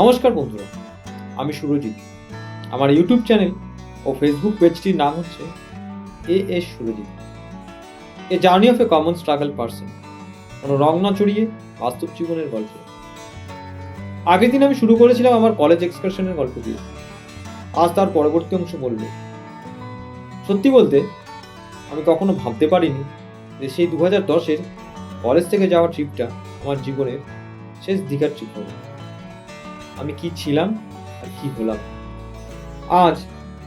নমস্কার বন্ধুরা, আমি সুরজিৎ। আমার ইউটিউব চ্যানেল ও ফেসবুক পেজটির নাম হচ্ছে A S Surjit. A journey of a common struggle person. কোনো রং না চড়িয়ে বাস্তব জীবনের গল্প। আগের দিন আমি শুরু করেছিলাম আমার কলেজ এক্সকারশনের গল্প দিয়ে। আজ তার পরবর্তী অংশ বলব সত্যি বলতে, আমি কখনো ভাবতে পারিনি যে সেই দু হাজার দশের কলেজ থেকে যাওয়া ট্রিপটা আমার জীবনের শেষ দীঘার ট্রিপ হবে। আমি কি ছিলাম আর কি হলাম? আজ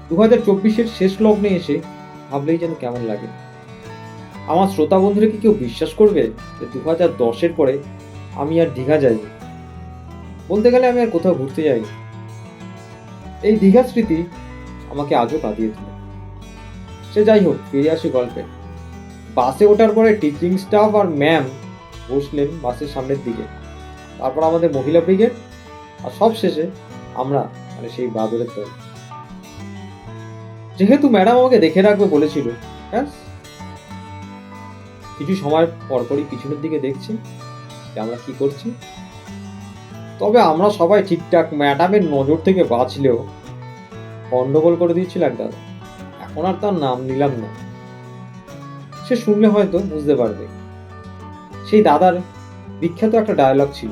দু হাজার চব্বিশের শেষ লগ্নে এসে ভাবলেই যেন কেমন লাগে। আমার শ্রোতা বন্ধুরা কি কেউ বিশ্বাস করবে যে দু হাজার দশের পরে আমি আর দীঘা যাইনি? বলতে গেলে আমি আর কোথাও ঘুরতে যাইনি। এই দীঘা স্মৃতি আমাকে আজও কাঁদিয়ে তোলে। সে যাই হোক, ফিরে আসি গল্পে। বাসে ওঠার পরে টিচিং স্টাফ আর ম্যাম বসলেন বাসের সামনের দিকে। তারপর আমাদের মহিলা ব্রিগেড আর সব শেষে আমরা মানে সেই বাদরের দল। যেহেতু ম্যাডাম আমাকে দেখে রাখবে বলেছিল ব্যাস কিছু সময় পরপরই পিছনের দিকে দেখছি যে আমরা কি করছি। তবে আমরা সবাই ঠিকঠাক ম্যাডামের নজর থেকে বাঁচলেও গন্ডগোল করে দিয়েছিল এক দাদা। এখন আর তার নাম নিলাম না। সে শুনলে হয়তো বুঝতে পারবে। সেই দাদার বিখ্যাত একটা ডায়লগ ছিল।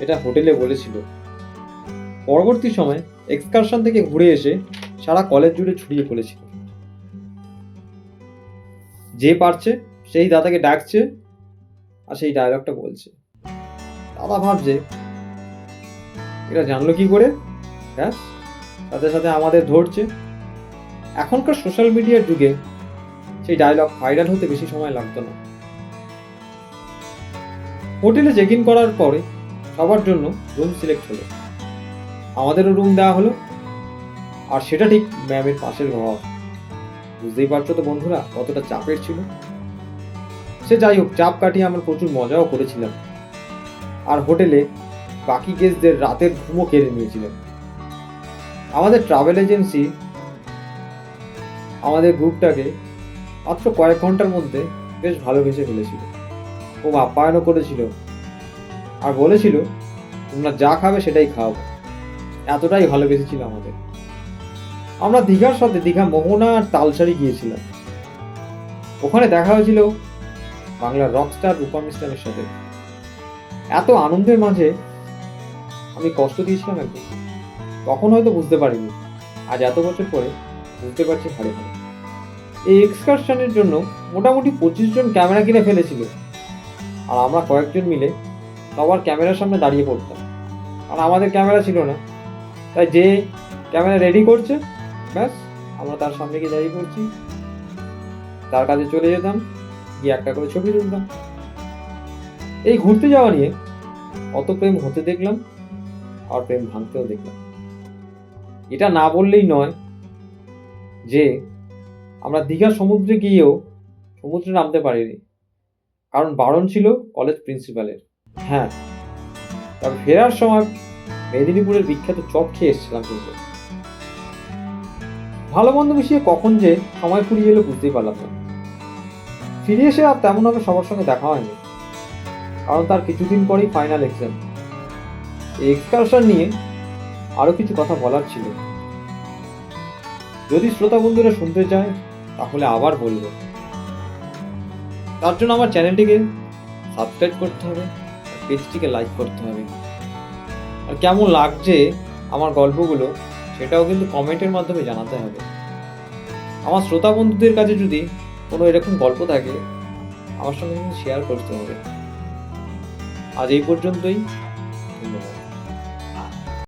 এটা হোটেলে বলেছিল পরবর্তী সময় এক্সকারশন থেকে ঘুরে এসে সারা কলেজ জুড়ে ছড়িয়ে পড়েছিল। যে পারছে, সেই দাদাকে ডাকছে আর সেই ডায়লগটা বলছে। দাদা ভাবছে এটা জানলো কি করে? হ্যাঁ সাথে সাথে আমাদের ধরছে। এখনকার সোশ্যাল মিডিয়ার যুগে সেই ডায়লগ ভাইরাল হতে বেশি সময় লাগতো না। হোটেলে চেক ইন করার পরে সবার জন্য রুম সিলেক্ট হলো। আমাদেরও রুম দেওয়া হলো। আর সেটা ঠিক ম্যামের পাশের ঘর। বুঝতেই পারছ তো বন্ধুরা, কতটা চাপের ছিল। সে যাই হোক, চাপ কাটিয়ে আমরা প্রচুর মজাও করেছিলাম। আর হোটেলে বাকি গেস্টদের রাতের ঘুমও কেড়ে নিয়েছিলেন আমাদের ট্রাভেল এজেন্সি আমাদের গ্রুপটাকে মাত্র কয়েক ঘণ্টার মধ্যে বেশ ভালোবেসে ফেলেছিল। খুব আপ্যায়নও করেছিল। আর বলেছিল, তোমরা যা খাবে সেটাই খাওয়াবো এতটাই ভালোবেসেছিল আমাদের। আমরা দীঘার সাথে দীঘা মোহনা আর তালসারি গিয়েছিলাম। ওখানে দেখা হয়েছিল বাংলার রকস্টার রূপা মিস্টানের সাথে। এত আনন্দের মাঝে আমি কষ্ট দিয়েছিলাম একদম তখন হয়তো বুঝতে পারিনি। আজ এত বছর পরে বুঝতে পারছি হারে হারে। এই এক্সকারশনের জন্য মোটামুটি পঁচিশ জন ক্যামেরা কিনে ফেলেছিল। আর আমরা কয়েকজন মিলে সবার ক্যামেরার সামনে দাঁড়িয়ে পড়তাম। আর আমাদের ক্যামেরা ছিল না। তাই যে ক্যামেরা রেডি করছে, ব্যাস, আমরা তার সামনে গিয়ে দাঁড়িয়ে পড়ছি। তার কাছে চলে যেতাম, গিয়ে একটা করে ছবি তুলতাম। এই ঘুরতে যাওয়া নিয়ে অত প্রেম হতে দেখলাম, আর প্রেম ভাঙতেও দেখলাম। এটা না বললেই নয় যে, আমরা দীঘা সমুদ্রে গিয়েও সমুদ্রে নামতে পারিনি। কারণ বারণ ছিল কলেজ প্রিন্সিপালের হ্যাঁ তবে ফেরার সময় মেদিনীপুরের বিখ্যাত চপ খেয়ে এসেছিলাম কিন্তু। ভালো মন্দ মিশিয়ে কখন যে সময় ফুরিয়ে এলো বুঝতেই পারলাম না। ফিরে এসে আর তেমনভাবে সবার সঙ্গে দেখা হয়নি। কারণ তার কিছুদিন পরেই ফাইনাল এক্সাম এই এক্সকারশন নিয়ে আরও কিছু কথা বলার ছিল। যদি শ্রোতা বন্ধুরা শুনতে চায়, তাহলে আবার বলব। তার জন্য আমার চ্যানেলটিকে সাবস্ক্রাইব করতে হবে পেজটিকে লাইক করতে হবে। আর কেমন লাগছে আমার গল্পগুলো, সেটাও কিন্তু কমেন্টের মাধ্যমে জানাতে হবে। আমার শ্রোতা বন্ধুদের কাছে যদি কোনো এরকম গল্প থাকে, আমার সঙ্গে কিন্তু শেয়ার করতে হবে। আজ এই পর্যন্তই।